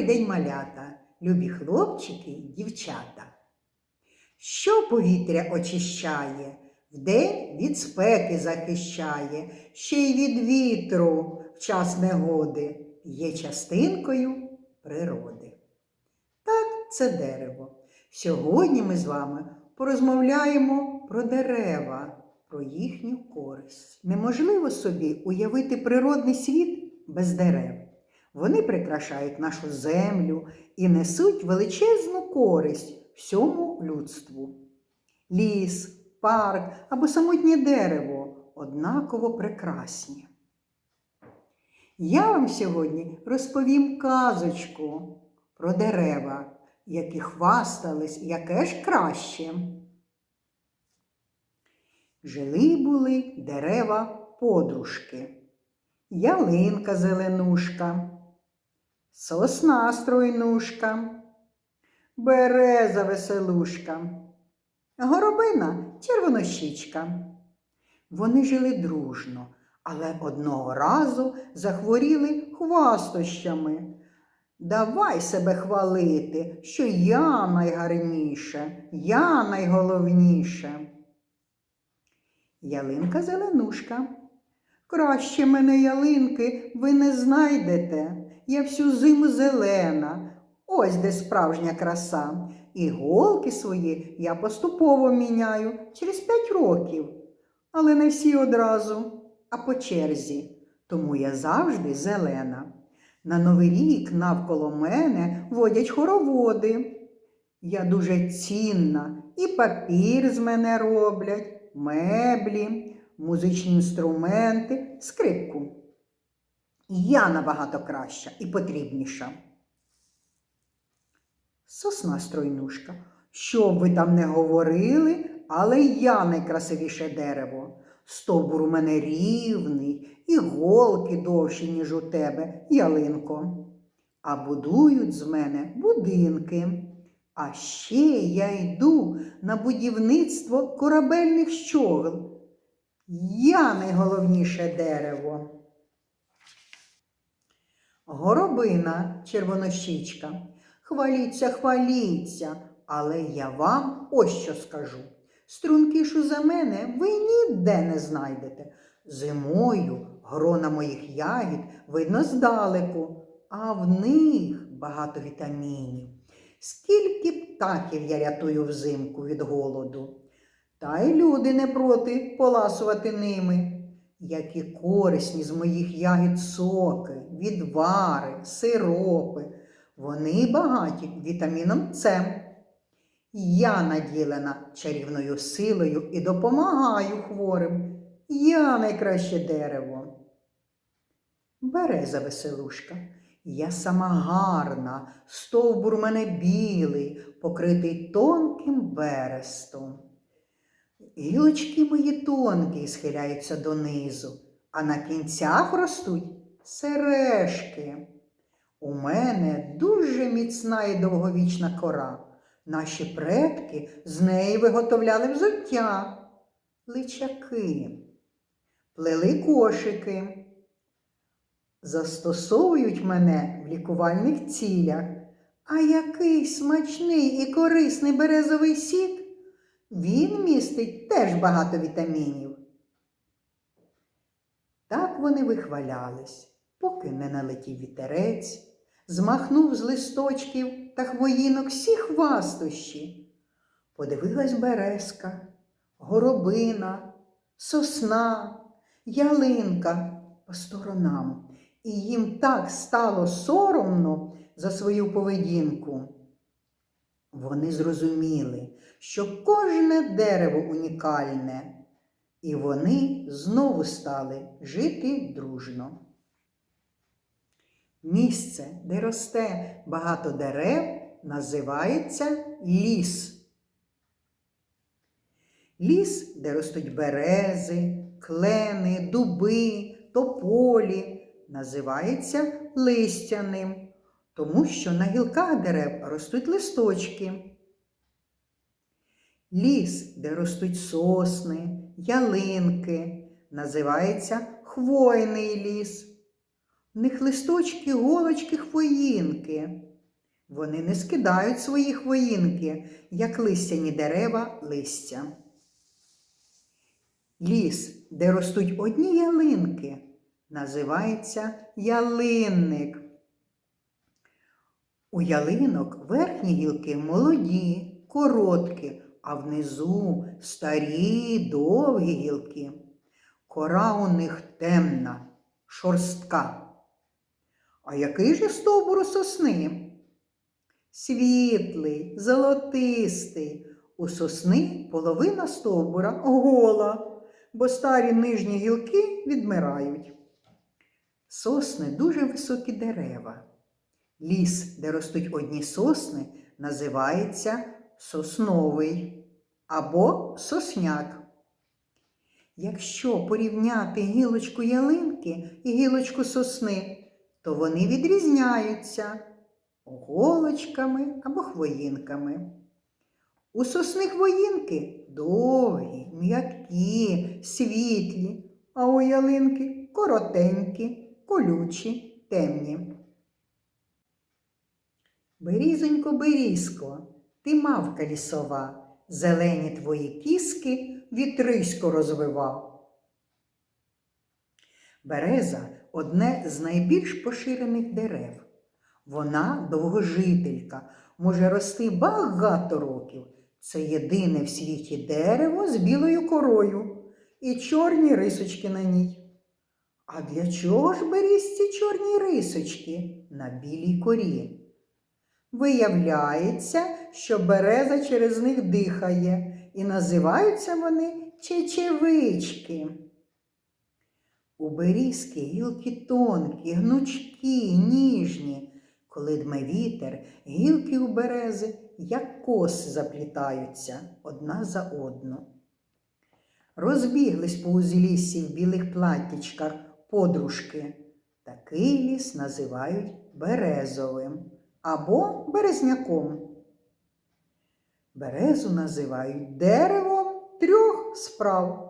Добрий день, малята, любі хлопчики й дівчата. Що повітря очищає, вдень від спеки захищає, ще й від вітру в час негоди є частинкою природи. Так, це дерево. Сьогодні ми з вами порозмовляємо про дерева, про їхню користь. Неможливо собі уявити природний світ без дерев. Вони прикрашають нашу землю і несуть величезну користь всьому людству. Ліс, парк або самотнє дерево однаково прекрасні. Я вам сьогодні розповім казочку про дерева, які хвастались, яке ж краще. Жили були дерева подружки, ялинка зеленушка, сосна стройнушка, береза веселушка, горобина червонощічка. Вони жили дружно, але одного разу захворіли хвастощами. Давай себе хвалити, що я найгарніша, я найголовніша. Ялинка зеленушка. Краще мене ялинки ви не знайдете. Я всю зиму зелена. Ось де справжня краса. І голки свої я поступово міняю через п'ять років. Але не всі одразу, а по черзі. Тому я завжди зелена. На новий рік навколо мене водять хороводи. Я дуже цінна, і папір з мене роблять, меблі, музичні інструменти, скрипку. Я набагато краща і потрібніша. Сосна стройнушка. Що б ви там не говорили, але я найкрасивіше дерево. Стовбур у мене рівний, і голки довші, ніж у тебе, ялинко. А будують з мене будинки. А ще я йду на будівництво корабельних щогл. Я найголовніше дерево. Горобина, червонощічка, хваліться, хваліться, але я вам ось що скажу. Стрункішу за мене ви ніде не знайдете. Зимою грона моїх ягід видно здалеку, а в них багато вітамінів. Скільки птахів я рятую взимку від голоду, та й люди не проти поласувати ними. Які корисні з моїх ягід соки, відвари, сиропи. Вони багаті вітаміном С. Я наділена чарівною силою і допомагаю хворим. Я найкраще дерево. Береза веселушка. Я сама гарна, стовбур мене білий, покритий тонким берестом. Гілочки мої тонкі схиляються донизу, а на кінцях ростуть сережки. У мене дуже міцна і довговічна кора. Наші предки з неї виготовляли взуття, личаки, плели кошики, застосовують мене в лікувальних цілях. А який смачний і корисний березовий сік, він містить теж багато вітамінів. Так вони вихвалялись, поки не налетів вітерець, змахнув з листочків та хвоїнок всі хвастощі. Подивилась березка, горобина, сосна, ялинка по сторонам, і їм так стало соромно за свою поведінку. Вони зрозуміли, що кожне дерево унікальне, і вони знову стали жити дружно. Місце, де росте багато дерев, називається ліс. Ліс, де ростуть берези, клени, дуби, тополі, називається листяним, тому що на гілках дерев ростуть листочки. Ліс, де ростуть сосни, ялинки, називається хвойний ліс. В них листочки, голочки, хвоїнки. Вони не скидають свої хвоїнки, як листяні дерева листя. Ліс, де ростуть одні ялинки, називається ялинник. У ялинок верхні гілки молоді, короткі, а внизу старі, довгі гілки. Кора у них темна, шорстка. А який же стовбур сосни? Світлий, золотистий. У сосни половина стовбура гола, бо старі нижні гілки відмирають. Сосни дуже високі дерева. Ліс, де ростуть одні сосни, називається сосновий або сосняк. Якщо порівняти гілочку ялинки і гілочку сосни, то вони відрізняються голочками або хвоїнками. У сосни хвоїнки довгі, м'які, світлі, а у ялинки коротенькі, колючі, темні. Берізонько, берізко, ти мавка лісова, зелені твої кіски вітрисько розвивав. Береза одне з найбільш поширених дерев. Вона довгожителька, може рости багато років. Це єдине в світі дерево з білою корою і чорні рисочки на ній. А для чого ж берізці чорні рисочки на білій корі? Виявляється, що береза через них дихає, і називаються вони чечевички. У берізки гілки тонкі, гнучкі, ніжні. Коли дме вітер, гілки у берези, як коси заплітаються одна за одну. Розбіглись по узліссі в білих платтячках подружки. Такий ліс називають березовим або березняком. Березу називають деревом трьох справ.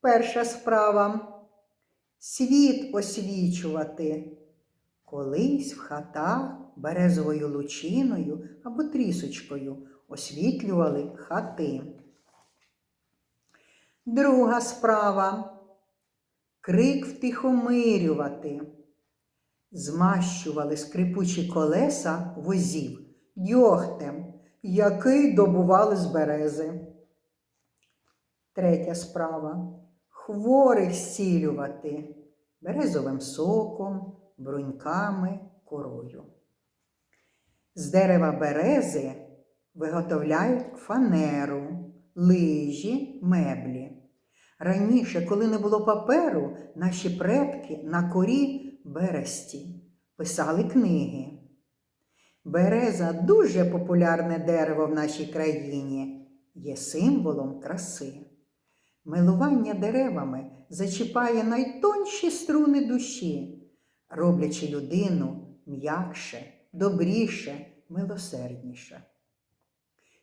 Перша справа світ освічувати. Колись в хатах березовою лучиною або трісочкою освітлювали хати. Друга справа крик втихомирювати. Змащували скрипучі колеса возів дьогтем, який добували з берези. Третя справа хворих зцілювати березовим соком, бруньками, корою. З дерева берези виготовляють фанеру, лижі, меблі. Раніше, коли не було паперу, наші предки на корі бересті писали книги. Береза дуже популярне дерево в нашій країні, є символом краси. Милування деревами зачіпає найтонші струни душі, роблячи людину м'якше, добріше, милосердніше.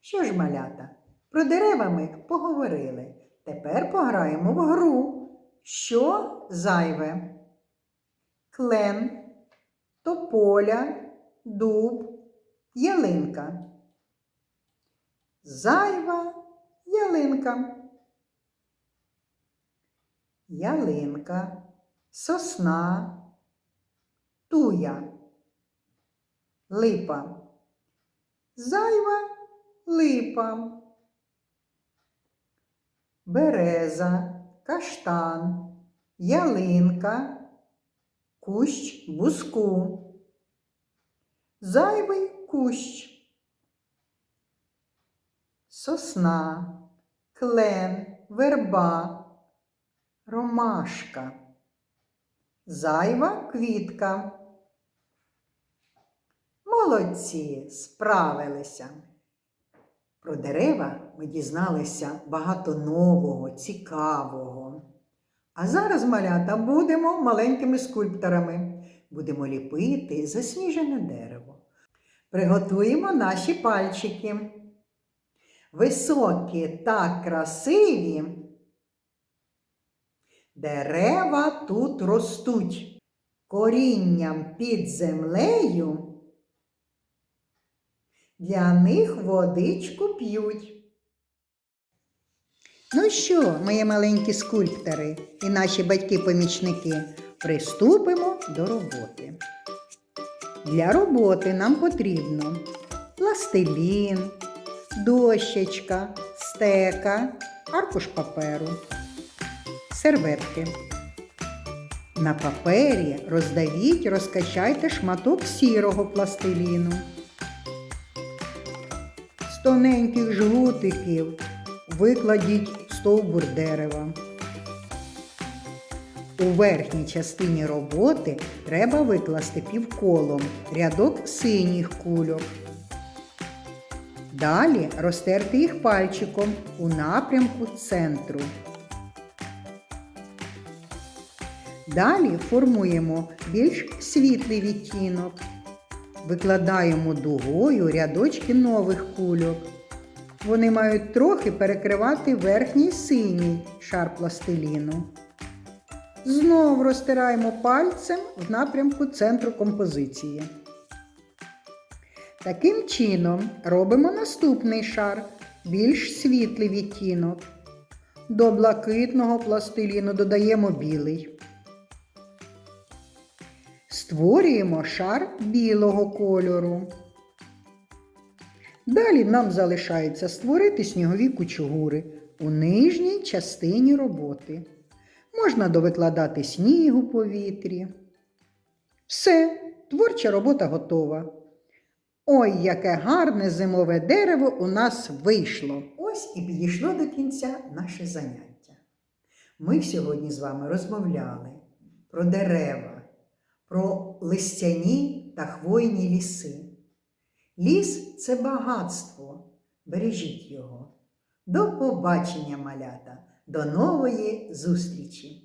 Що ж, малята, про дерева ми поговорили. Тепер пограємо в гру. Що зайве? Клен, тополя, дуб, ялинка. Зайва ялинка. Ялинка, сосна, туя, липа. Зайва липа. Береза, каштан, ялинка, кущ буску. Зайвий кущ. Сосна, клен, верба, ромашка. Зайва квітка. Молодці, справилися. Про дерева ми дізналися багато нового, цікавого. А зараз, малята, будемо маленькими скульпторами. Будемо ліпити засніжене дерево. Приготуємо наші пальчики. Високі та красиві. Дерева тут ростуть. Корінням під землею Для них водичку п'ють. Ну що, мої маленькі скульптори і наші батьки-помічники, приступимо до роботи. Для роботи нам потрібно пластилін, дощечка, стека, аркуш паперу, серветки. На папері роздавіть, розкачайте шматок сірого пластиліну. З тоненьких жгутиків викладіть стовбур дерева. У верхній частині роботи треба викласти півколом рядок синіх кульок. Далі розтерти їх пальчиком у напрямку центру. Далі формуємо більш світлий відтінок. Викладаємо дугою рядочки нових кульок. Вони мають трохи перекривати верхній синій шар пластиліну. Знову розтираємо пальцем в напрямку центру композиції. Таким чином робимо наступний шар, більш світлий відтінок. До блакитного пластиліну додаємо білий. Створюємо шар білого кольору. Далі нам залишається створити снігові кучугури у нижній частині роботи. Можна довикладати сніг у повітрі. Все, творча робота готова. Ой, яке гарне зимове дерево у нас вийшло. Ось і підійшло до кінця наше заняття. Ми сьогодні з вами розмовляли про дерева, про листяні та хвойні ліси. Ліс це багатство. Бережіть його. До побачення, малята, до нової зустрічі!